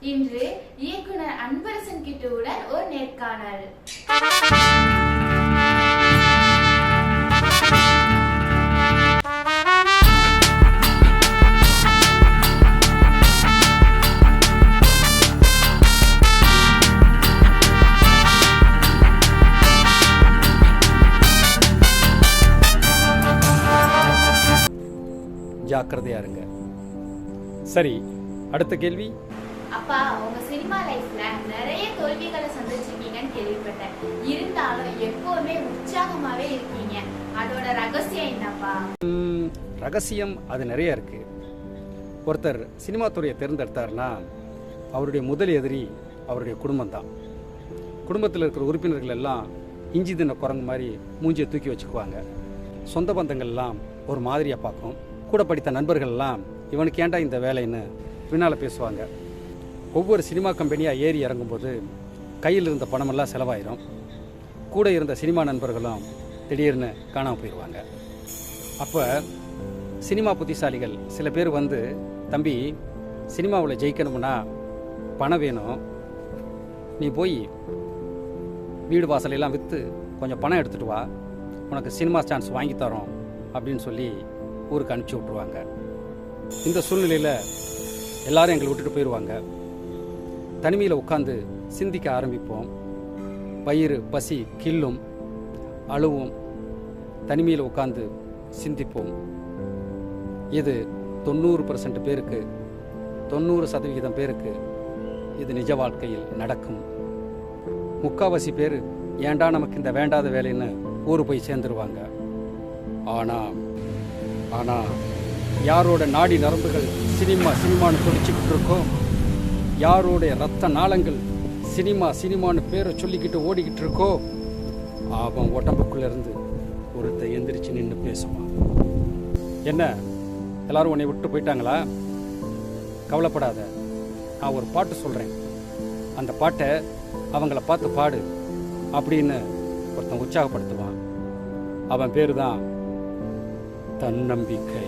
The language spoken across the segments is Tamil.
இன்று இயக்குனர் அன்பரசன் கிட்டுவுடன் ஒரு நேர்காணல். ஜாக்கிரதையா இருங்க. சரி அடுத்த கேள்வி? அப்பா உங்க சினிமா லைஃப்ல நிறைய தோல்விகளை சந்திச்சிருக்கீங்கன்னு கேள்விப்பட்டேன். இருந்தாலும் எப்பவுமே உற்சாகமாவே இருக்கீங்க. அதோட ரகசியம் என்னப்பா? ரகசியம் அது நிறைய இருக்கு. ஒருத்தர் சினிமா துறையை தேர்ந்தெடுத்தாருன்னா அவருடைய முதல் எதிரி அவருடைய குடும்பம் தான். குடும்பத்தில் இருக்கிற உறுப்பினர்கள் எல்லாம் இஞ்சி தின்ன குரங்கு மாதிரி மூஞ்சியை தூக்கி வச்சுக்குவாங்க. சொந்த பந்தங்கள்லாம் ஒரு மாதிரியாக பார்க்கும். கூட படித்த நண்பர்கள்லாம் இவனுக்கு ஏன்டா இந்த வேலைன்னு பின்னால் பேசுவாங்க. ஒவ்வொரு சினிமா கம்பெனியாக ஏறி இறங்கும்போது கையில் இருந்த பணமெல்லாம் செலவாயிரும். கூட இருந்த சினிமா நண்பர்களும் திடீர்னு காணாமல் போயிடுவாங்க அப்போ சினிமா புத்திசாலிகள் சில பேர் வந்து தம்பி சினிமாவில் ஜெயிக்கணும்னா பணம் வேணும். நீ போய் வீடு வாசலையெல்லாம் விற்று கொஞ்சம் பணம் எடுத்துகிட்டு வா. உனக்கு சினிமா சான்ஸ் வாங்கி தரோம். அப்படின்னு சொல்லி ஊருக்கு அனுப்பிச்சி விட்ருவாங்க இந்த சூழ்நிலையில் எல்லாரும் எங்களை விட்டுட்டு போயிடுவாங்க தனிமையில் உட்காந்து சிந்திக்க ஆரம்பிப்போம். வயிறு பசி கில்லும் அழுவும். தனிமையில் உட்காந்து சிந்திப்போம். இது தொண்ணூறு பர்சன்ட் பேருக்கு தொண்ணூறு சதவிகிதம் பேருக்கு இது நிஜ வாழ்க்கையில் நடக்கும். முக்காவாசி பேர் ஏண்டா நமக்கு இந்த வேண்டாத வேலைன்னு ஊர் போய் சேர்ந்துருவாங்க? ஆனா ஆனா யாரோட நாடி நரம்புகள் சினிமா சினிமான்னு துடிச்சுக்கிட்டு இருக்கோ யாரோடைய ரத்த நாளங்கள் சினிமா சினிமான்னு பேரை சொல்லிக்கிட்டு ஓடிக்கிட்டு இருக்கோ அவன் உடம்புக்குள்ளேருந்து இருந்து ஒருத்தன் எந்திரிச்சு நின்று பேசுவான். என்ன? எல்லாரும் உன்னை விட்டு போயிட்டாங்களா? கவலைப்படாத நான் ஒரு பாட்டு சொல்கிறேன் அந்த பாட்டை அவங்கள பார்த்து பாடு அப்படின்னு ஒருத்தன் உற்சாகப்படுத்துவான். அவன் பேர் தான் தன்னம்பிக்கை.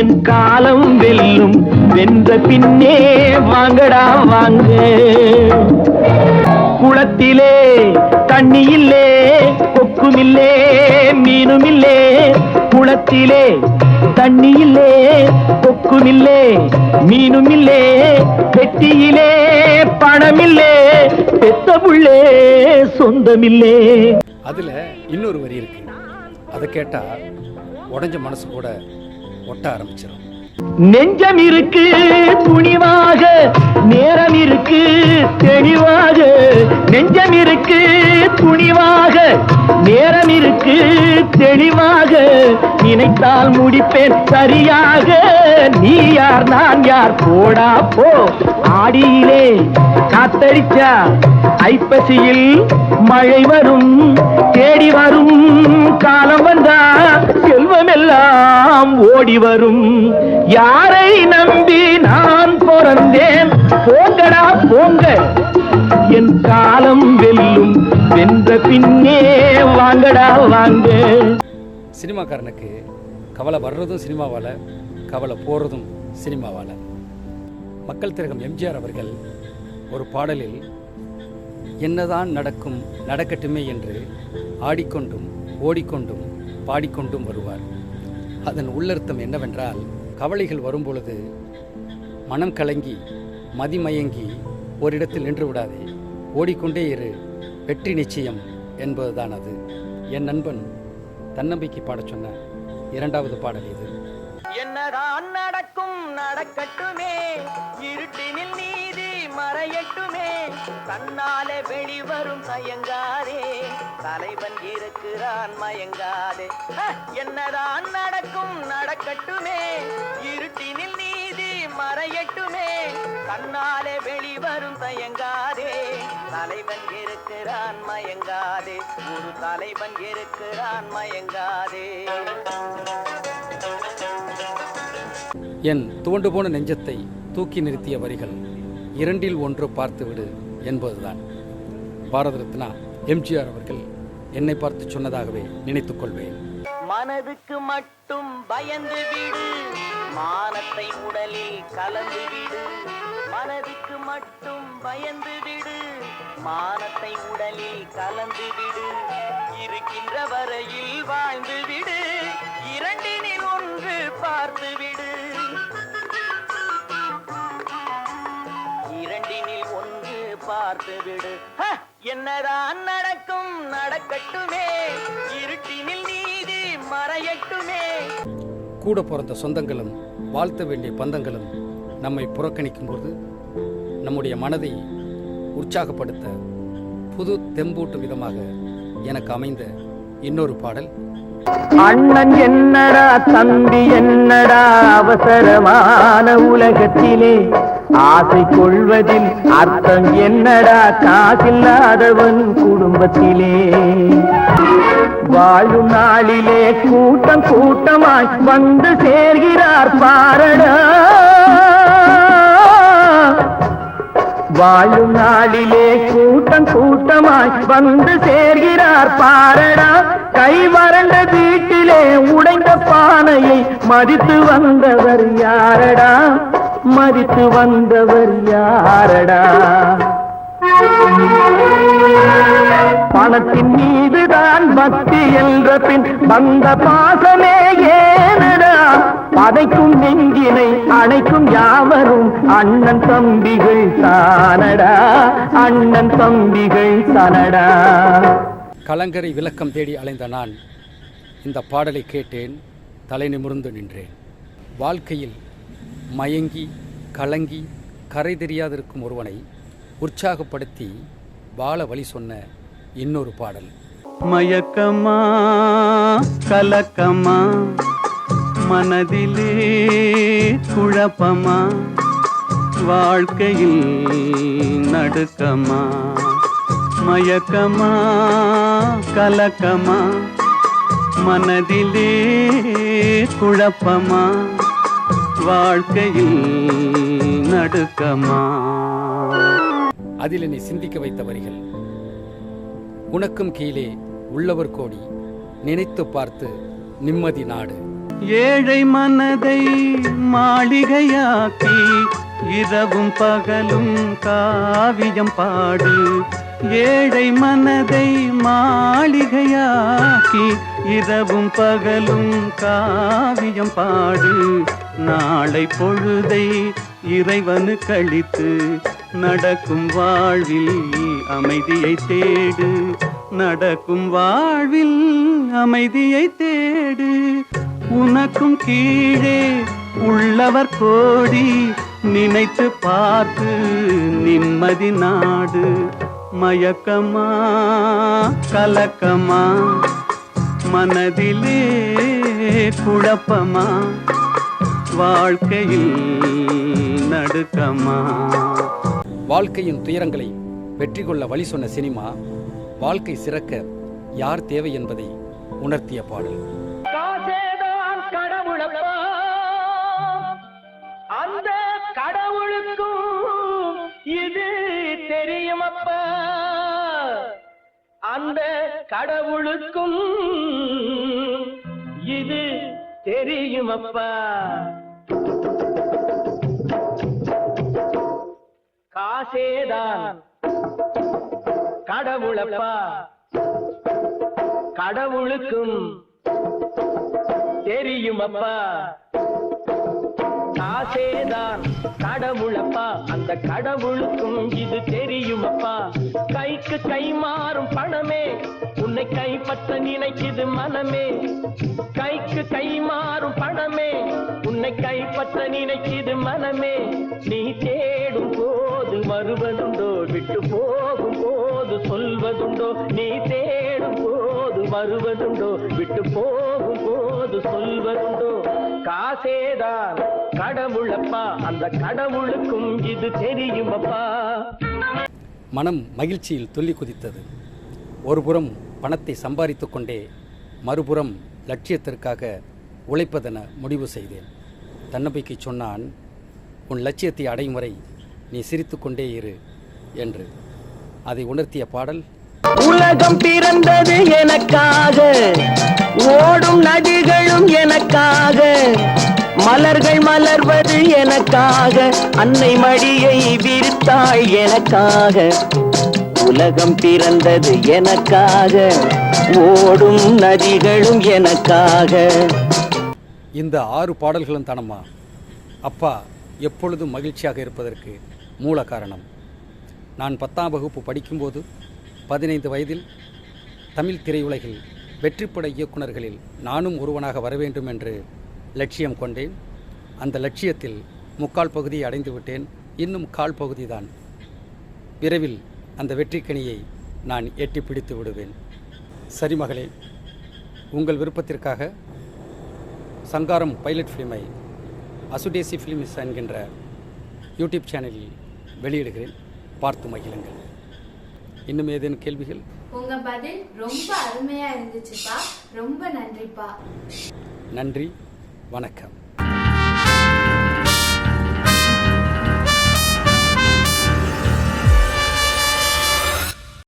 என் காலம் வெல்லும். வென்ற பின்னே வாங்கடா வாங்க. குளத்திலே தண்ணியில்லே கொக்குமில்லே மீனுமில்லே. குளத்திலே தண்ணியில்லே கொக்குமில்லே மீனுமில்லே. பெட்டியிலே பணமில்லே பெத்த புள்ளே சொந்தமில்லே. அதுல இன்னொரு வரி இருக்கு. அதை கேட்டா உடஞ்ச மனசு கூட ஒட்ட ஆரம்பிச்சிடும் நெஞ்சம் இருக்கு துணிவாக நேரம் இருக்கு தெளிவாக. நெஞ்சம் இருக்கு துணிவாக நேரம் இருக்கு தெளிவாக. நினைத்தால் முடிப்பேன் சரியாக. நீ யார் நான் யார்? போடா போ. ஆடியிலே காத்தடிச்சா ஐப்பசியில் மழை வரும் தேடி வரும் காலம் வந்தா செல்வமெல்லாம் ஓடி வரும். யாரை நம்பி நான் பிறந்தேன்? போங்கடா போங்க. என் காலம் வெல்லும். வென்ற பின்னே வாங்கடா வாங்க. சினிமாக்காரனுக்கு கவலை வர்றதும் சினிமாவால் கவலை போகிறதும் சினிமாவால். மக்கள் திரகம் எம்ஜிஆர் அவர்கள் ஒரு பாடலில் என்னதான் நடக்கும் நடக்கட்டுமே என்று ஆடிக்கொண்டும் ஓடிக்கொண்டும் பாடிக்கொண்டும் வருவார். அதன் உள்ளர்த்தம் என்னவென்றால் கவலைகள் வரும்பொழுது மனம் கலங்கி மதிமயங்கி ஓரிடத்தில் நின்று விடாதே. ஓடிக்கொண்டே இரு வெற்றி நிச்சயம் என்பதுதான் அது. என் நண்பன் தன்னம்பிக்கை பாடச் சொன்ன இரண்டாவது பாடல் இது. என்னதான் நடக்கும் நடக்கட்டுமே. இருட்டினில் நீ மறையட்டுமே. தன்னாலே வெளிவரும் மயங்காதே தலைவன் இருக்கிறான் மயங்காதே. என்னதான் நடக்கும் நடக்கட்டுமே. இருட்டினில் நீதி மறையட்டுமே. தன்னாலே வெளிவரும் தயங்காதே. தலைவன் இருக்கிறான் மயங்காதே. ஒரு தலைவன் இருக்கிறான் மயங்காதே. என் துவண்டு போன நெஞ்சத்தை தூக்கி நிறுத்திய வரிகள். இரண்டில் ஒன்று பார்த்துவிடு என்பதுதான். பாரத ரத்னா எம்ஜிஆர் அவர்கள் என்னை பார்த்து சொன்னதாகவே நினைத்துக் கொள்வேன். மனதுக்கு மட்டும் பயந்து விடு. மானத்தை உடலில் கலந்து விடு. மனதுக்கு மட்டும் பயந்து விடு. மானத்தை உடலில் கலந்து விடு. இருக்கின்ற வரையில் வாழ்ந்து என்னதான் நடக்கும் நடக்கட்டுமே. இருட்டினில் நீதி மறையட்டுமே. கூட பிறந்த சொந்தங்களும் வாழ்த்த வேண்டிய பந்தங்களும் நம்மை புறக்கணிக்கும் போது நம்முடைய மனதை உற்சாகப்படுத்த புது தெம்பூட்டும் விதமாக எனக்கு அமைந்த இன்னொரு பாடல். அண்ணன் என்னடா தம்பி என்னடா அவசரமான உலகத்திலே ஆசை கொள்வதில் அர்த்தம் என்னடா? காசில்லாதவன் குடும்பத்திலே. வாழும் நாளிலே கூட்டம் கூட்டமாய் வந்து சேர்கிறார் பாரடா. வாழும் நாளிலே கூட்டம் கூட்டமாய் வந்து சேர்கிறார் பாரடா. கை வறண்ட வீட்டிலே உடைந்த பானையை மதித்து வந்தவர் யாரடா? மறித்து வந்தவர் யாரடா? பணத்தின் மீதுதான் பக்தி என்ற பின் வந்த பாசமே ஏனடா? பதைக்கும் நெஞ்சினை அணைக்கும் யாவரும் அண்ணன் தம்பிகள் தானடா? அண்ணன் தம்பிகள் தானடா? கலங்கரை விளக்கம் தேடி அலைந்த நான் இந்த பாடலை கேட்டேன் தலை நிமிர்ந்து நின்றேன். வாழ்க்கையில் மயங்கி கலங்கி கரை தெரியாதிருக்கும் ஒருவனை உற்சாகப்படுத்தி வாழ வழி சொன்ன இன்னொரு பாடல். மயக்கமா கலக்கமா மனதிலே குழப்பமா வாழ்க்கையில் நடுக்கமா மயக்கமா கலக்கமா மனதிலே குழப்பமா வாழ்க்கையில் நடுக்கமா? அதில் என்னை சிந்திக்க வைத்த வரிகள் உனக்கும் கீழே உள்ளவர் கோடி நினைத்து பார்த்து நிம்மதி நாடு. ஏழை மனதை மாளிகையாக்கி இரவும் பகலும் காவியம் பாடு. ஏழை மனதை மாளிகையாக்கி இரவும் பகலும் காவியம் பாடு. நாளை பொழுதை இறைவனு கழித்து நடக்கும் வாழ்வில் அமைதியை தேடு. நடக்கும் வாழ்வில் அமைதியை தேடு. உனக்கும் கீழே உள்ளவர் கோடி நினைத்து பார்த்து நிம்மதி நாடு. மயக்கமா கலக்கமா மனதிலே குழப்பமா வாழ்க்கையில் நடுக்கமா? வாழ்க்கையின் துயரங்களை வெற்றி கொள்ள வழி சொன்ன சினிமா வாழ்க்கை சிறக்க யார் தேவை என்பதை உணர்த்திய பாடல். அந்த கடவுளுக்கும் இது தெரியுமப்பா. அந்த கடவுளுக்கும் இது தெரியுமப்பா. ஆசேதான். கடவுளப்பா. கடவுளுக்கும் தெரியுமப்பா. காசேதான் கடவுளப்பா. அந்த கடவுளுக்கும் இது தெரியுமப்பா. கைக்கு கை மாறும் பணமே. உன்னை கைப்பற்ற நினைக்குது மனமே. கைக்கு கை மாறும் பணமே. உன்னை கைப்பற்ற நினைக்குது மனமே. நீ தேடும் போ போது வருவதுண்டோ விட்டு போகும் போது சொல்வதுண்டோ? நீ தேடும் போது வருவதுண்டோ விட்டு போகும் போது சொல்வதுண்டோ? காசேதான் கடவுளப்பா. அந்த கடவுளுக்கும் இது தெரியுமப்பா மனம் மகிழ்ச்சியில் துள்ளி குதித்தது. ஒருபுறம் பணத்தை சம்பாதித்துக் கொண்டே மறுபுறம் லட்சியத்திற்காக உழைப்பதென முடிவு செய்தேன். தன்னம்பிக்கை சொன்னான் உன் லட்சியத்தை அடையும் வரை நீ சிரித்துக்கொண்டே இரு என்று. அதை உணர்த்திய பாடல் உலகம் பிறந்தது எனக்காக ஓடும் நதிகளும் எனக்காக மலர்கள் மலர்வது எனக்காக அன்னை மடியை விரித்தாள் எனக்காக. உலகம் பிறந்தது எனக்காக ஓடும் நதிகளும் எனக்காக. இந்த ஆறு பாடல்களும் தானம்மா? அப்பா எப்பொழுதும் மகிழ்ச்சியாக இருப்பதற்கு மூல காரணம் நான் பத்தாம் வகுப்பு படிக்கும்போது பதினைந்து வயதில் தமிழ் திரையுலகில் வெற்றிப்பட இயக்குனர்களில் நானும் ஒருவனாக வர வேண்டும் என்று லட்சியம் கொண்டேன். அந்த லட்சியத்தில் முக்கால் பகுதியை அடைந்து விட்டேன். இன்னும் கால் பகுதிதான். விரைவில் அந்த வெற்றிக்கனியை நான் எட்டி பிடித்து விடுவேன். சரி மகளே உங்கள் விருப்பத்திற்காக சங்காரம் பைலட் ஃபிலிமை அசுடேசி ஃபிலிம்ஸ் என்கின்ற யூடியூப் சேனலில் வெளியிடுகிறேன். பார்த்து மகிழுங்கள். இன்னும் ஏதேனும் கேள்விகள்? உங்க பதில் ரொம்ப அருமையா இருந்துச்சுப்பா. ரொம்ப நன்றிப்பா. நன்றி. வணக்கம்.